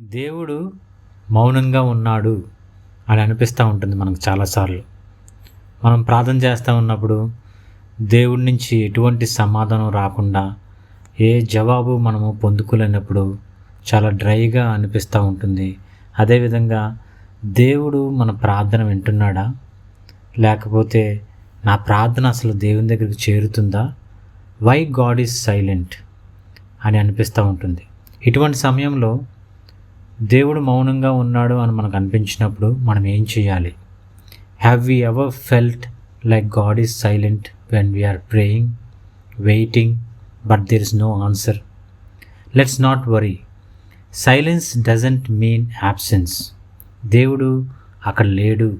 దేవుడు మౌనంగా ఉన్నాడు అని అనిపిస్తూ ఉంటుంది మనకు చాలాసార్లు. మనం ప్రార్థన చేస్తూ ఉన్నప్పుడు దేవుడి నుంచి ఎటువంటి సమాధానం రాకుండా ఏ జవాబు మనము పొందుకోలేనప్పుడు చాలా డ్రైగా అనిపిస్తూ ఉంటుంది. అదేవిధంగా దేవుడు మన ప్రార్థన వింటున్నాడా? లేకపోతే నా ప్రార్థన అసలు దేవుని దగ్గరికి చేరుతుందా? వై గాడ్ ఈజ్ సైలెంట్ అని అనిపిస్తూ ఉంటుంది. ఇటువంటి సమయంలో దేవుడు మౌనంగా ఉన్నాడు అని మనకు అనిపించినప్పుడు మనం ఏం చేయాలి? Have we ever felt like God is silent when we are praying waiting but there is no answer let's not worry silence doesn't mean absence దేవుడు అక్కడ లేడు.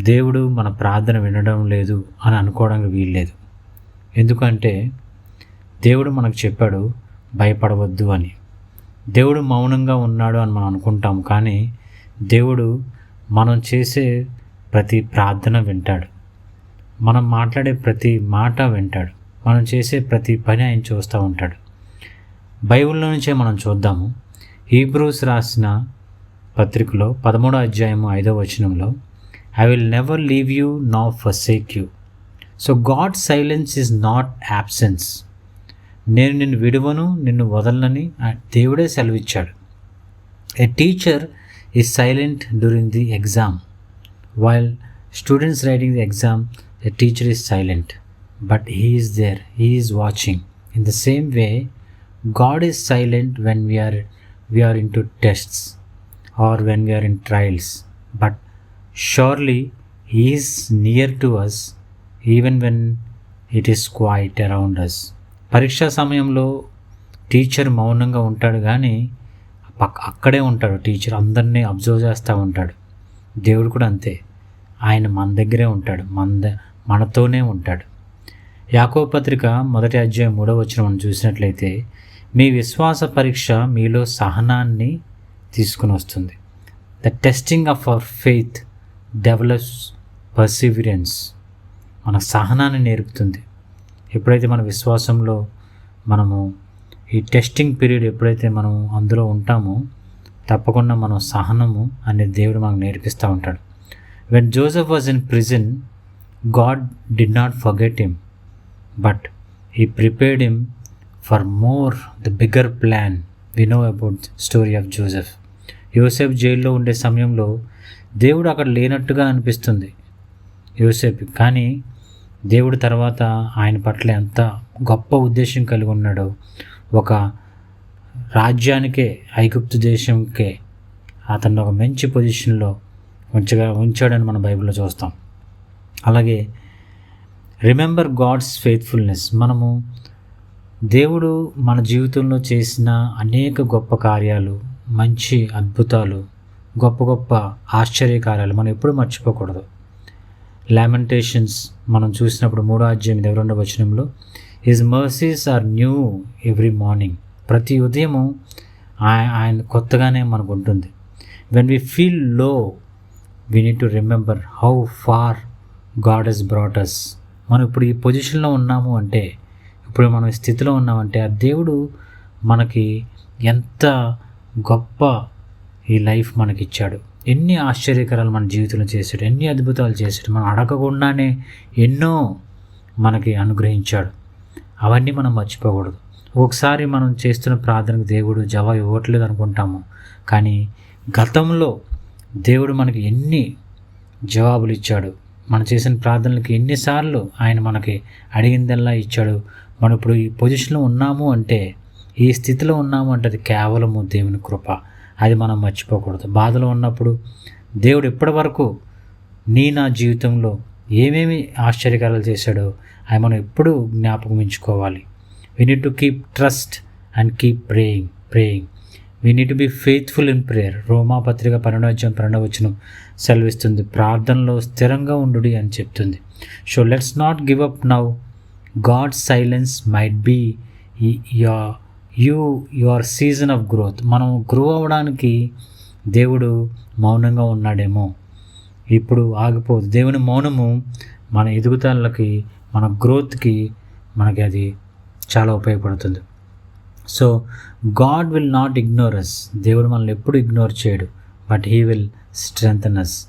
దేవుడు మన ప్రార్థన వినడం లేదు అని అనుకోవడానికి వీల్లేదు. ఎందుకంటే దేవుడు మనకు చెప్పాడు భయపడవద్దు అని. దేవుడు మౌనంగా ఉన్నాడు అని మనం అనుకుంటాం కానీ దేవుడు మనం చేసే ప్రతి ప్రార్థన వింటాడు. మనం మాట్లాడే ప్రతి మాట వింటాడు. మనం చేసే ప్రతి పని ఆయన చూస్తూ ఉంటాడు. బైబిల్లో నుంచే మనం చూద్దాము. హీబ్రూస్ రాసిన పత్రికలో పదమూడో అధ్యాయము ఐదో వచనంలో I will never leave you nor forsake you so God silence is not absence నేను నిన్ను విడువను నిన్ను వదలనని దేవుడే సెలవిచ్చాడు. A teacher is silent during the exam while students writing the exam the teacher is silent but he is there he is watching in the same way God is silent when we are we are in to tests or when we are in trials but surely he is near to us even when it is quiet around us పరీక్షా సమయంలో teacher మౌనంగా ఉంటాడు కానీ పక్క అక్కడే ఉంటాడు teacher. అందరినీ observe చేస్తూ ఉంటాడు. దేవుడు కూడా అంతే. ఆయన మన దగ్గరే ఉంటాడు. మన ద- మనతోనే ఉంటాడు. యాకో పత్రిక మొదటి అధ్యాయం మూడవ వచ్చిన మనం చూసినట్లయితే మీ విశ్వాస పరీక్ష మీలో సహనాన్ని తీసుకుని వస్తుంది. The testing of our faith develops perseverance మన సహనాన్ని నేర్పుతుంది. ఎప్పుడైతే మన విశ్వాసంలో మనము ఈ టెస్టింగ్ పీరియడ్ ఎప్పుడైతే మనం అందులో ఉంటామో తప్పకుండా మనం సహనము అనేది దేవుడు మనకు నేర్పిస్తూ ఉంటాడు. When Joseph was in prison God did not forget him but he prepared him for more the bigger plan we know about story of Joseph Yosef జైల్లో ఉండే సమయంలో దేవుడు అక్కడ లేనట్టుగా అనిపిస్తుంది. యోసెఫ్ కానీ దేవుడు తర్వాత ఆయన పట్ల ఎంత గొప్ప ఉద్దేశం కలిగి ఉన్నాడో ఒక రాజ్యానికే ఐగుప్తు దేశంకే అతన్ని ఒక మంచి పొజిషన్లో ఉంచగా ఉంచాడని మన బైబిల్లో చూస్తాం. అలాగే రిమెంబర్ గాడ్స్ ఫెయిత్ఫుల్నెస్ మనము దేవుడు మన జీవితంలో చేసిన అనేక గొప్ప కార్యాలు మంచి అద్భుతాలు గొప్ప గొప్ప ఆశ్చర్యకార్యాలు మనం ఎప్పుడూ మర్చిపోకూడదు. లామెంటేషన్స్ మనం చూసినప్పుడు మూడో అధ్యాయం ఇరవై రెండవ వచనంలో his mercies are new every morning ప్రతి ఉదయము ఆయన కొత్తగానే మనకు ఉంటుంది. When we feel low we need to remember how far God is brought us మనం ఇప్పుడు ఈ పొజిషన్లో ఉన్నాము అంటే ఇప్పుడు మనం ఈ స్థితిలో ఉన్నామంటే ఆ దేవుడు మనకి ఎంత గొప్ప ఈ లైఫ్ మనకిచ్చాడు. ఎన్ని ఆశ్చర్యకరాలు మన జీవితంలో చేశాడు ఎన్ని అద్భుతాలు చేశాడు. మనం అడగకుండానే ఎన్నో మనకి అనుగ్రహించాడు. అవన్నీ మనం మర్చిపోకూడదు. ఒకసారి మనం చేస్తున్న ప్రార్థనకు దేవుడు జవాబు ఇవ్వట్లేదు అనుకుంటాము. కానీ గతంలో దేవుడు మనకి ఎన్ని జవాబులు ఇచ్చాడు. మనం చేసిన ప్రార్థనలకు ఎన్నిసార్లు ఆయన మనకి అడిగిందల్లా ఇచ్చాడు. మనం ఇప్పుడు ఈ పొజిషన్లో ఉన్నాము అంటే ఈ స్థితిలో ఉన్నాము అంటే అది కేవలము దేవుని కృప. అది మనం మర్చిపోకూడదు. బాధలో ఉన్నప్పుడు దేవుడు ఇప్పటి వరకు నీ నా జీవితంలో ఏమేమి ఆశ్చర్యకారాలు చేశాడో అవి మనం ఎప్పుడూ జ్ఞాపకం ఉంచుకోవాలి. We need to keep trust and keep praying praying we need to be faithful in prayer రోమా పత్రిక పన్నెండవచనం పన్నెండవచనం సెలవిస్తుంది. ప్రార్థనలో స్థిరంగా ఉండు అని చెప్తుంది. So let's not give up now God silence might be ya you your season of growth. మనం గ్రో అవ్వడానికి దేవుడు మౌనంగా ఉన్నాడేమో. ఇప్పుడు ఆగిపోదు. దేవుని మౌనము మన ఎదుగుదలకి మన గ్రోత్కి మనకి అది చాలా ఉపయోగపడుతుంది. So God will not ignore us దేవుడు మనల్ని ఎప్పుడు ఇగ్నోర్ చేయడు. But he will strengthen us